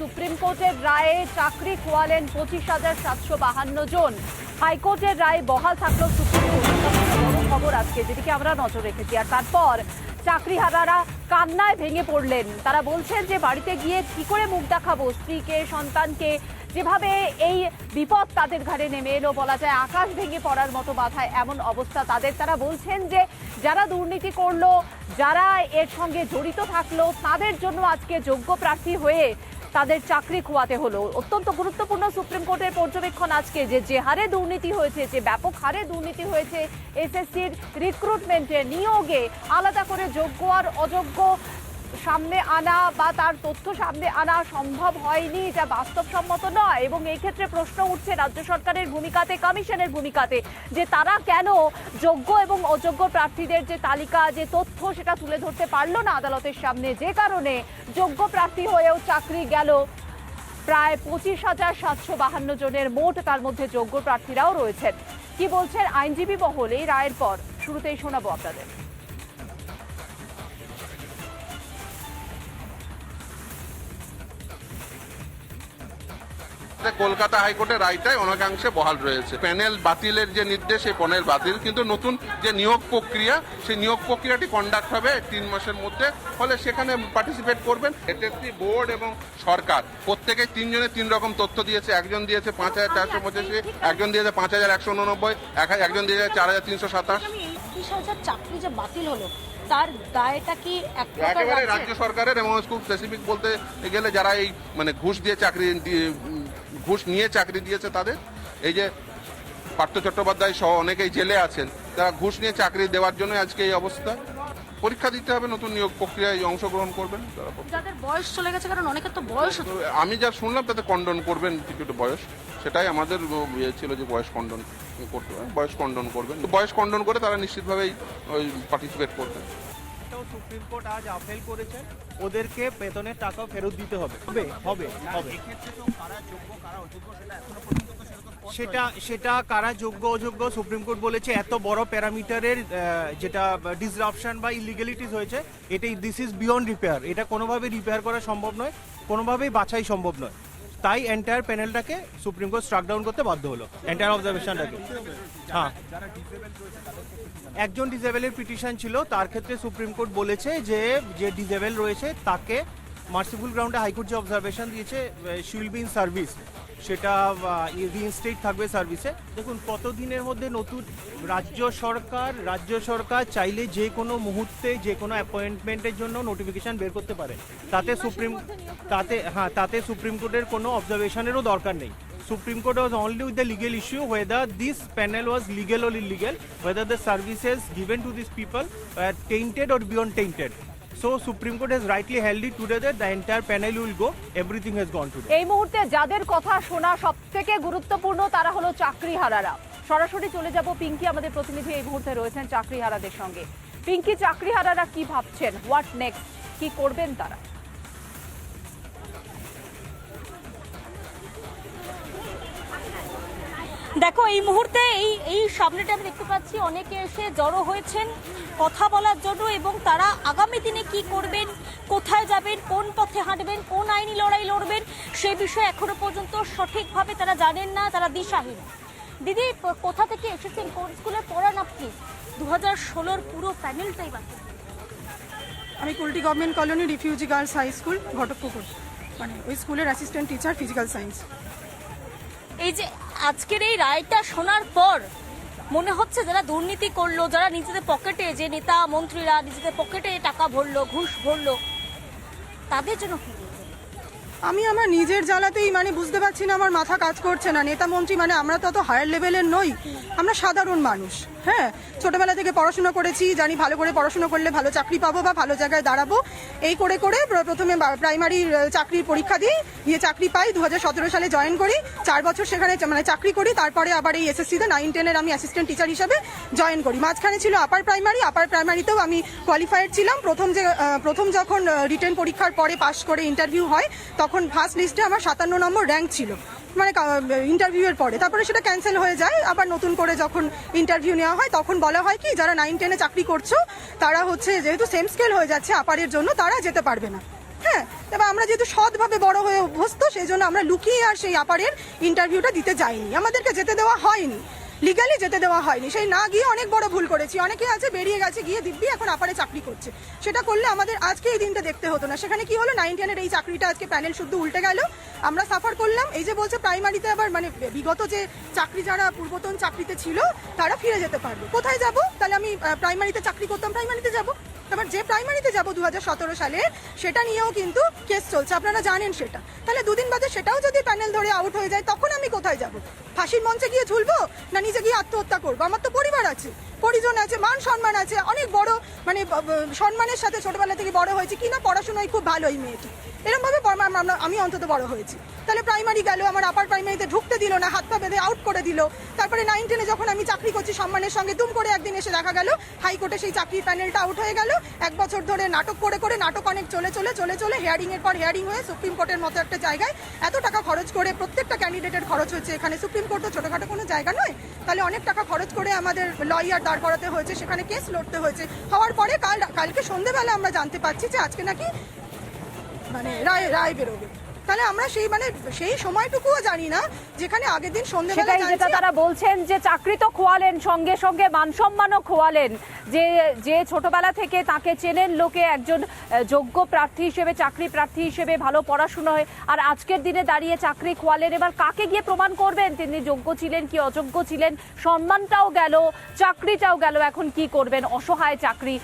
Supreme কোর্টের রায়ে চাকরি খোয়ালেন পঁচিশ হাজার সাতশো বাহান্ন জন। হাইকোর্টের রায় বহাল থাকল সুপ্রিম কোর্ট। সবথেকে বড় খবর আজকে, যেদিকে আমরা নজর রেখেছি। আর তারপর চাকরিহারারা কান্নায় ভেঙে পড়লেন। তারা বলছেন যে, বাড়িতে গিয়ে কি করে মুখ দেখাবো? স্ত্রীকে, সন্তানকে? যেভাবে এই বিপদ তাদের ঘাড়ে নেমে এলো, বলা যায় আকাশ ভেঙে পড়ার মতো বাধায় এমন অবস্থা তাদের। তারা বলছেন যে, যারা দুর্নীতি করল, যারা এর সঙ্গে জড়িত থাকল, তাদের জন্য আজকে যোগ্য প্রার্থী হয়ে তাদের চাকরি খোয়াতে হলো। অত্যন্ত গুরুত্বপূর্ণ সুপ্রিম কোর্টের পর্যবেক্ষণ আজকে যে যে হারে দুর্নীতি হয়েছে, যে ব্যাপক হারে দুর্নীতি হয়েছে, এসএসসির রিক্রুটমেন্টে নিয়োগে আলাদা করে যোগ্য আর অযোগ্য সামনে আনা বা তার তথ্য সামনে আনা সম্ভব হয়নি যা বাস্তবসম্মত নয়। এবং এই ক্ষেত্রে প্রশ্ন উঠছে রাজ্য সরকারের ভূমিকাতে, কমিশনের ভূমিকাতে, যে তারা কেন যোগ্য এবং অযোগ্য প্রার্থীদের যে তালিকা, যে তথ্য সেটা তুলে ধরতে পারল না আদালতের সামনে। যে কারণে যোগ্য প্রার্থী হয়েও চাকরি গেল প্রায় পঁচিশ হাজার সাতশো বাহান্ন জনের মোট, তার মধ্যে যোগ্য প্রার্থীরাও রয়েছেন। কি বলছেন আইনজীবী মহল? এই রায়ের পর শুরুতেই শোনাবো আপনাদের। কলকাতা হাইকোর্টের রায়টাই অনেকাংশে বহাল রয়েছে। প্যানেল বাতিলের যে নির্দেশ সেই প্যানেল বাতিল। কিন্তু নতুন যে নিয়োগ প্রক্রিয়া সেই নিয়োগ প্রক্রিয়াটি কন্ডাক্ট হবে তিন মাসের মধ্যে। ফলে সেখানে পার্টিসিপেট করবেন এসএসসি বোর্ড এবং সরকার। প্রত্যেকে তিনজনে তিন রকম তথ্য দিয়েছে। একজন দিয়েছে পাঁচ হাজার চারশো পঁচাশি একজন দিয়েছে পাঁচ হাজার একশো উননব্বই এক- একজন দিয়েছে চার হাজার তিনশো সাতাশ। হাজার চাকরি যে বাতিল হলো তার দায়টা কি একেবারে রাজ্য সরকারের এবং খুব স্পেসিফিক বলতে গেলে যারা এই মানে ঘুষ দিয়ে চাকরি ঘুষ নিয়ে চাকরি দিয়েছে তাদের। এই যে পার্থ চট্টোপাধ্যায় সহ অনেকেই জেলে আছেন তারা ঘুষ নিয়ে চাকরি দেওয়ার জন্য আজকে এই অবস্থা। পরীক্ষা দিতে হবে নতুন নিয়োগ প্রক্রিয়ায় অংশগ্রহণ করবেন। যাদের বয়স চলে গেছে কারণ অনেকের তো বয়স আমি যা শুনলাম তাতে খণ্ডন করবেন কিছুটা বয়স। সেটাই আমাদের ইয়ে ছিল যে বয়স খণ্ডন করতে হবে বয়স খণ্ডন করবেন। বয়স খণ্ডন করে তারা নিশ্চিতভাবেই ওই পার্টিসিপেট করবেন। সুপ্রিম কোর্ট আজ আপিল করেছে ওদেরকে বেতনের টাকা ফেরত দিতে হবে। হবে হবে হবে। সেটা সেটা কারা যোগ্য অযোগ্য সুপ্রিম কোর্ট বলেছে এত বড় প্যারামিটারের যেটা ডিসরাপশন বা ইলিগালিটিস হয়েছে এটা দিস ইজ বিয়ন্ড রিপেয়ার এটা কোনোভাবে রিপেয়ার করা সম্ভব নয় কোনোভাবেই বাছাই সম্ভব নয়। তাই এন্টায়ার প্যানেলটাকে সুপ্রিম কোর্ট স্ট্রাক ডাউন করতে বাধ্য হলো। এন্টায়ার অবজারভেশনটাকে হ্যাঁ। একজন ডিজেবেলের পিটিশন ছিল, তার ক্ষেত্রে সুপ্রিম কোর্ট বলেছে যে যে ডিজেবেল রয়েছে, তাকে মার্সিফুল গ্রাউন্ডে হাইকোর্ট যে অবজারভেশন দিয়েছে শিল বি ইন সার্ভিস সেটা রিইনস্টেট থাকবে সার্ভিসে দেখুন কতদিনের মধ্যে নতুন রাজ্য সরকার রাজ্য সরকার চাইলে যে কোনো মুহূর্তে যে কোনো অ্যাপয়েন্টমেন্টের জন্য নোটিফিকেশান বের করতে পারে। তাতে সুপ্রিম তাতে হ্যাঁ তাতে সুপ্রিম কোর্টের কোনো অবজারভেশনেরও দরকার নেই। Supreme court was only with the legal issue whether this panel was legal or illegal whether the services given to this people tainted or beyond tainted So Supreme Court has rightly held it today that the entire panel will go, everything has gone today. এই মুহূর্তে যাদের কথা শোনা সব থেকে গুরুত্বপূর্ণ তারা হলো চাকরিহারারা। সরাসরি চলে যাব পিঙ্কি আমাদের প্রতিনিধি এই মুহূর্তে রয়েছেন চাকরিহারাদের সঙ্গে। পিঙ্কি চাকরিহারারা কি ভাবছেন? হোয়াট নেক্সট কি করবেন তারা? দেখো এই মুহূর্তে এই এই সামনেটা আমি দেখতে পাচ্ছি অনেকে এসে জড়ো হয়েছেন কথা বলার জন্য এবং তারা আগামী কোথায় যাবেন কোন পথে হাঁটবেন কোন আইনি লড়াই লড়বেন সে বিষয়ে এখনও পর্যন্ত সঠিকভাবে তারা জানেন না তারা দিশাহীন। দিদি কোথা থেকে এসেছেন? কোন স্কুলে পড়ান আপনি? দু হাজার ষোলোর পুরো প্যানেলটাই বাকি আমি Kulti government colony refugee girls high school Ghatakpukur. মানে ওই স্কুলের অ্যাসিস্ট্যান্ট টিচার ফিজিক্যাল সায়েন্স। এই যে আজকের এই রায়টা শোনার পর মনে হচ্ছে যারা দুর্নীতি করল যারা নিজেদের পকেটে যে নেতা মন্ত্রীরা নিজেদের পকেটে টাকা ভরলো ঘুষ ভরলো তাদের জন্য কি? আমি আমার নিজের জ্বালাতেই মানে বুঝতে পারছি না, আমার মাথা কাজ করছে না। নেতা মন্ত্রী মানে আমরা তো অত হায়ার লেভেলের নই। আমরা সাধারণ মানুষ হ্যাঁ? ছোটবেলা থেকে পড়াশোনা করেছি, জানি ভালো করে পড়াশোনা করলে ভালো চাকরি পাবো বা ভালো জায়গায় দাঁড়াবো। এই করে করে প্রথমে প্রাইমারি চাকরির পরীক্ষা দিই, দিয়ে চাকরি পাই। দু হাজার সতেরো সালে জয়েন করি, চার বছর সেখানে মানে চাকরি করি, তারপরে আবার এই এসএসসিতে নাইন টেনের আমি অ্যাসিস্ট্যান্ট টিচার হিসেবে জয়েন করি। মাঝখানে ছিল আপার প্রাইমারি আপার প্রাইমারিতেও আমি কোয়ালিফাইড ছিলাম। প্রথম যে প্রথম যখন রিটেন পরীক্ষার পরে পাশ করে ইন্টারভিউ হয়, তখন ফার্স্ট লিস্টে আমার সাতান্ন নম্বর র্যাঙ্ক ছিল। মানে ইন্টারভিউয়ের পরে। তারপরে সেটা ক্যান্সেল হয়ে যায়। আবার নতুন করে যখন ইন্টারভিউ নেওয়া হয়, তখন বলা হয় কি, যারা নাইন টেনে চাকরি করছ, তারা হচ্ছে যেহেতু সেম স্কেল হয়ে যাচ্ছে আপারের জন্য, তারা যেতে পারবে না। হ্যাঁ তবে আমরা যেহেতু সৎভাবে বড় হয়ে অভ্যস্ত, সেই জন্য আমরা লুকিয়ে আর সেই আপারের ইন্টারভিউটা দিতে যাইনি। আমাদেরকে যেতে দেওয়া হয়নি। লিগালি যেতে দেওয়া হয়নি। সেই না গিয়ে অনেক বড় ভুল করেছি। অনেকে আছে, বেরিয়ে গেছে, গিয়ে দিব্যি এখন আপারে চাকরি করছে। সেটা করলে আমাদের আজকে এই দিনটা দেখতে হতো না। সেখানে কি হলো? নাইন টেনের এই চাকরিটা আজকে প্যানেল শুদ্ধ উল্টে গেল। আমরা সাফার করলাম। এই যে বলছে প্রাইমারিতে আবার মানে বিগত যে চাকরি যারা পূর্বতন চাকরিতে ছিল, তারা ফিরে যেতে পারবে। কোথায় যাব? তাহলে আমি প্রাইমারিতে চাকরি করতাম প্রাইমারিতে যাব। এবার যে প্রাইমারিতে যাব দু হাজার সতেরো সালে, সেটা নিয়েও কিন্তু কেস চলছে। আপনারা জানেন সেটা। তাহলে দুদিন বাদে সেটাও যদি প্যানেল ধরে আউট হয়ে যায়, তখন আমি কোথায় যাব? ফাঁসির মঞ্চে গিয়ে ঝুলবো? না নিজে গিয়ে আত্মহত্যা করব? আমার তো পরিবার আছে। পরিজন আছে, মান সম্মান আছে, অনেক বড় মানে সম্মানের সাথে ছোটবেলা থেকে বড় হয়েছে কিনা পড়াশোনায় খুব ভালো এই মেয়েটি। এরকম ভাবে বড়- আমরা- আমরা- আমি অন্তত বড় হয়েছি। তাহলে প্রাইমারি গেল, আমার আপার প্রাইমারিতে ঢুকতে দিল না, হাত পা বেঁধে আউট করে দিল। তারপরে নাইন টেনে যখন আমি চাকরি করছি, সম্মানের সঙ্গে দুম করে একদিন এসে দেখা গেল হাইকোর্টে সেই চাকরির প্যানেলটা আউট হয়ে গেল। এক বছর ধরে নাটক করে করে নাটক অনেক চলে চলে চলে চলে হেয়ারিং এর পর হেয়ারিং হয়ে সুপ্রিম কোর্টের মতো একটা জায়গায় এত টাকা খরচ করে প্রত্যেকটা ক্যান্ডিডেটের খরচ হচ্ছে এখানে। সুপ্রিম কোর্ট তো ছোটখাটো কোনো জায়গা নয়। তাহলে অনেক টাকা খরচ করে আমাদের লয়ার দাঁড় করাতে হয়েছে, সেখানে কেস লড়তে হয়েছে। হওয়ার পরে কাল, কালকে সন্ধেবেলা আমরা জানতে পারছি যে আজকে নাকি মানে রায় রায় বেরোবে। তাহলে আমরা সেই মানে সেই সময়টুকুও জানি না যেখানে আগের দিন সন্ধেবেলা যেটা তারা বলছেন যে চাকরি তো খোয়ালেন সঙ্গে সঙ্গে মান সম্মানও খোয়ালেন। যে যে ছোটবেলা থেকে তাকে চেনেন লোকে একজন যোগ্য প্রার্থী হিসেবে চাকরি প্রার্থী হিসেবে ভালো পড়াশোনা হয়। আর আজকের দিনে দাঁড়িয়ে চাকরি খোয়ালেন এবার কাকে গিয়ে প্রমাণ করবেন? তিনি যোগ্য ছিলেন কি অযোগ্য ছিলেন? সম্মানটাও গেল চাকরিটাও গেল এখন কি করবেন? অসহায় চাকরি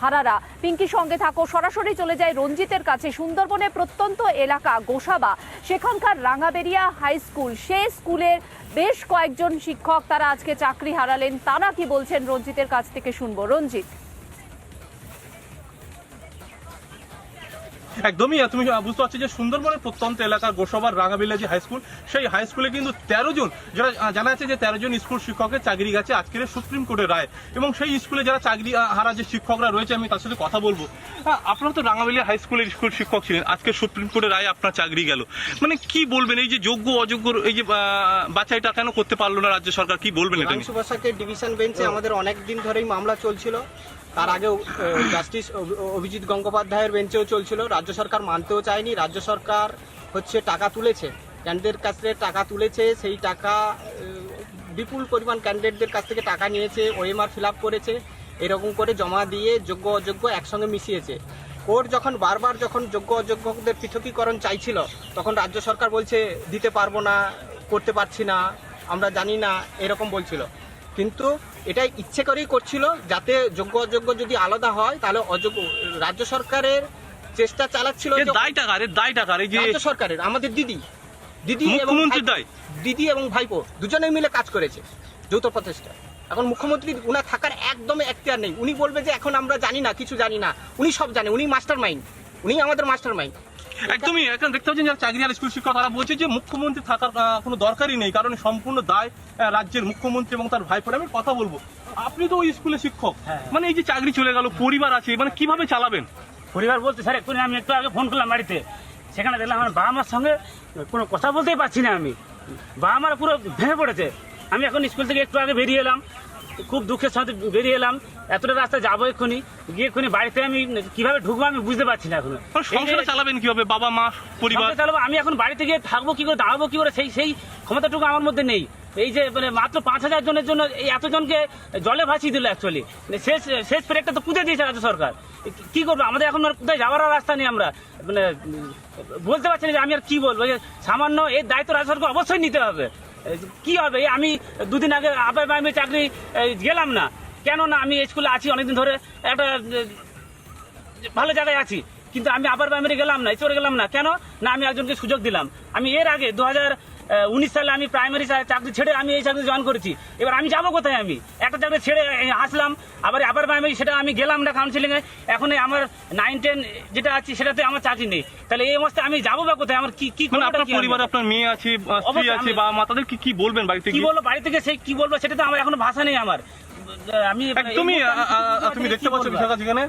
হারারা। পিঙ্কির সঙ্গে থাকো সরাসরি চলে যায় রঞ্জিতের কাছে। সুন্দরবনের প্রত্যন্ত এলাকা গোসাবা সেখানকার রাঙাবেরিয়া হাই স্কুল, সেই স্কুলের বেশ কয়েকজন শিক্ষক তারা আজকে চাকরি হারালেন। তারা কি বলছেন রঞ্জিতের কাছ থেকে শুনব। রঞ্জিত। একদমই তুমি বুঝতে পারছ যে সুন্দরবনের প্রত্যন্ত এলাকার গোসবার রাঙাবিল্লা যে হাই স্কুল সেই হাই স্কুলে কিন্তু তেরো জন, যারা জানা যাচ্ছে যে তেরো জন স্কুল শিক্ষকের চাকরি গেছে আজকের সুপ্রিম কোর্টের রায়। এবং সেই স্কুলে যারা চাকরি হারা যে শিক্ষকরা রয়েছে, আমি তার সাথে কথা বলব। আপনারা তো রাঙাবিলিয়া হাই স্কুলের স্কুল শিক্ষক ছিলেন, আজকে সুপ্রিম কোর্টের রায় আপনার চাকরি গেল। মানে কি বলবেন, এই যে যোগ্য অযোগ্য, এই যে বাছাইটা কেন করতে পারল না রাজ্য সরকার? কি বলবেন এটা ডিভিশন বেঞ্চে আমাদের অনেক দিন ধরেই মামলা চলছিল। তার আগেও জাস্টিস অভিজিৎ গঙ্গোপাধ্যায়ের বেঞ্চেও চলছিল। রাজ্য সরকার মানতেও চায়নি। রাজ্য সরকার হচ্ছে টাকা তুলেছে। ক্যান্ডিডেট কাছ থেকে টাকা তুলেছে। সেই টাকা বিপুল পরিমাণ ক্যান্ডিডেটদের কাছ থেকে টাকা নিয়েছে। ওএমআর ফিল করেছে। এরকম করে জমা দিয়ে যোগ্য অযোগ্য একসঙ্গে মিশিয়েছে। কোর্ট যখন বারবার যখন যোগ্য অযোগ্যদের পৃথকীকরণ চাইছিল, তখন রাজ্য সরকার বলছে, দিতে পারব না, করতে পারছি না, আমরা জানি না, এরকম বলছিল। কিন্তু এটা ইচ্ছে করেই করছিল যাতে যোগ্য অযোগ্য যদি আলাদা হয় তাহলে অযোগ্য রাজ্য সরকারের চেষ্টা চালাচ্ছিল যে- দায় টাকার দায় টাকার এই যে রাজ্য সরকারের আমাদের দিদি। দিদি এবং দায়? দিদি এবং ভাইপো দুজনে মিলে কাজ করেছে যৌথ প্রচেষ্টা। এখন মুখ্যমন্ত্রী উনার থাকার একদম এখতিয়ার নেই। উনি বলবে যে এখন আমরা জানি না কিছু জানি না। উনি সব জানে উনি মাস্টার মাইন্ড উনি আমাদের মাস্টার মাইন্ড একদমই এখন দেখতে পাচ্ছেন যারা চাকরি আর স্কুল শিক্ষক তারা বলছে যে মুখ্যমন্ত্রী থাকার কোনো দরকারই নেই কারণ সম্পূর্ণ দায় রাজ্যের মুখ্যমন্ত্রী এবং তার ভাইপোর। আমি কথা বলব আপনি তো ওই স্কুলে শিক্ষক মানে এই যে চাকরি চলে গেল পরিবার আছে মানে কীভাবে চালাবেন? পরিবার বলতে স্যার এক্ষুনি আমি একটু আগে ফোন করলাম বাড়িতে। সেখানে দেখলাম আমার বাবা মার সঙ্গে কোনো কথা বলতেই পারছি না আমি। বাবা মার পুরো ভেঙে পড়েছে। আমি এখন স্কুল থেকে একটু আগে বেরিয়ে এলাম। খুব দুঃখের সাথে বেরিয়ে এলাম। এতটা রাস্তা যাব এক্ষুনি। গিয়ে এক্ষুনি বাড়িতে আমি কীভাবে ঢুকবো আমি বুঝতে পারছি না এখন। মানে সংসার চালাবেন কীভাবে? বাবা মা পরিবার? চালাবো আমি এখন বাড়িতে গিয়ে থাকব কি করে দাঁড়াবো কি করে সেই সেই ক্ষমতাটুকু আমার মধ্যে নেই। এই যে মানে মাত্র পাঁচ হাজার জনের জন্য এই এতজনকে জলে ভাসিয়ে দিল অ্যাকচুয়ালি শেষ শেষ পেরেকটা তো পুঁতে দিয়েছে রাজ্য সরকার। কি করব? আমাদের এখন আর কোথায় যাওয়ার রাস্তা নেই আমরা। মানে বলতে পারছি না যে আমি আর কি বলব? যে সামান্য এই দায়িত্ব রাজ্য সরকার অবশ্যই নিতে হবে। কি হবে? আমি দুদিন আগে আপাই আমি চাকরি গেলাম না। কেন না আমি স্কুলে আছি অনেকদিন ধরে, একটা ভালো জায়গায় আছি। কিন্তু আমি আপার প্রাইমারি গেলাম না চলে গেলাম না। কেন? না, আমি একজনকে সুযোগ দিলাম। আমি এর আগে দু হাজার উনিশ সালে আমি প্রাইমারি চাকরি ছেড়ে আমি এই চাকরি জয়েন করেছি। এবার আমি যাব কোথায় আমি? একটা চাকরি ছেড়ে আসলাম আবার আবার প্রাইমারি সেটা আমি গেলাম না কাউন্সিলিংয়ে এখন আমার নাইন টেন যেটা আছে সেটাতে আমার চাকরি নেই। তাহলে এই অবস্থায় আমি যাব বা কোথায়? আমার কি কি পরিবার আপনার মেয়ে আছে স্ত্রী আছে বাবা মা তাদের কি কি বলবেন বাড়িতে কি বলব? বাড়ি থেকে সেই কি বলব সেটা তো আমার এখন ভাষা নেই আমার। আমি একদমই আ, তুমি দেখতে পাচ্ছ? বিষয়টা যেখানে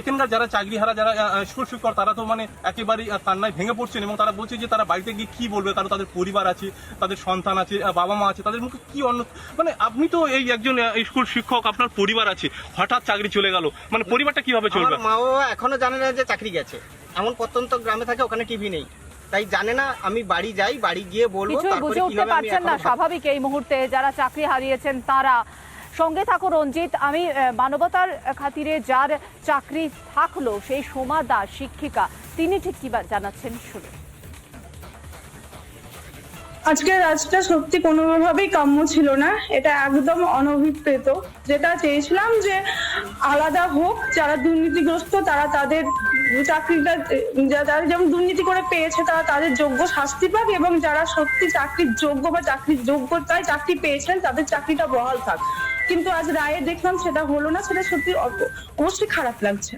এখানকার যারা চাকরিহারা যারা স্কুল শিক্ষক তারা তো মানে একেবারেই কান্নায় ভেঙে পড়ছেন এবং তারা বলছে যে তারা বাড়িতে গিয়ে কি বলবে? কারণ তাদের পরিবার আছে তাদের সন্তান আছে বাবা মা আছে তাদের মুখে কি অন্য মানে আপনি তো এই একজন স্কুল শিক্ষক আপনার পরিবার আছে হঠাৎ চাকরি চলে গেল মানে পরিবারটা কীভাবে চলবে? মা বাবা এখনও জানে না যে চাকরি গেছে। এমন প্রত্যন্ত গ্রামে থাকে ওখানে টিভি নেই। তাই জানে না আমি বাড়ি যাই বাড়ি গিয়ে বলব কিছুই তারপরে বুঝে উঠতে পারছেন না স্বাভাবিক এই মুহূর্তে যারা চাকরি হারিয়েছেন তারা। সঙ্গে থাকো রঞ্জিত, আমি মানবতার খাতিরে যার চাকরি থাকল সেই সোমা দাস শিক্ষিকা, তিনি ঠিক কি জানাচ্ছেন শুনুন। আজকের রাজটা সত্যি কোনোভাবেই কাম্য ছিল না, এটা একদম অনভিপ্রেত, যেটা চেয়েছিলাম যে আলাদা হোক, যারা দুর্নীতিগ্রস্ত, তারা তাদের চাকরিটা যারা যেমন দুর্নীতি করে পেয়েছে, তারা তাদের যোগ্য শাস্তি পাক এবং যারা সত্যি চাকরির যোগ্য বা চাকরির যোগ্যতায় চাকরি পেয়েছেন, তাদের চাকরিটা বহাল থাক। কিন্তু আজ রায়ে দেখলাম সেটা হলো না সেটা সত্যি অব- অবশ্যই খারাপ লাগছে।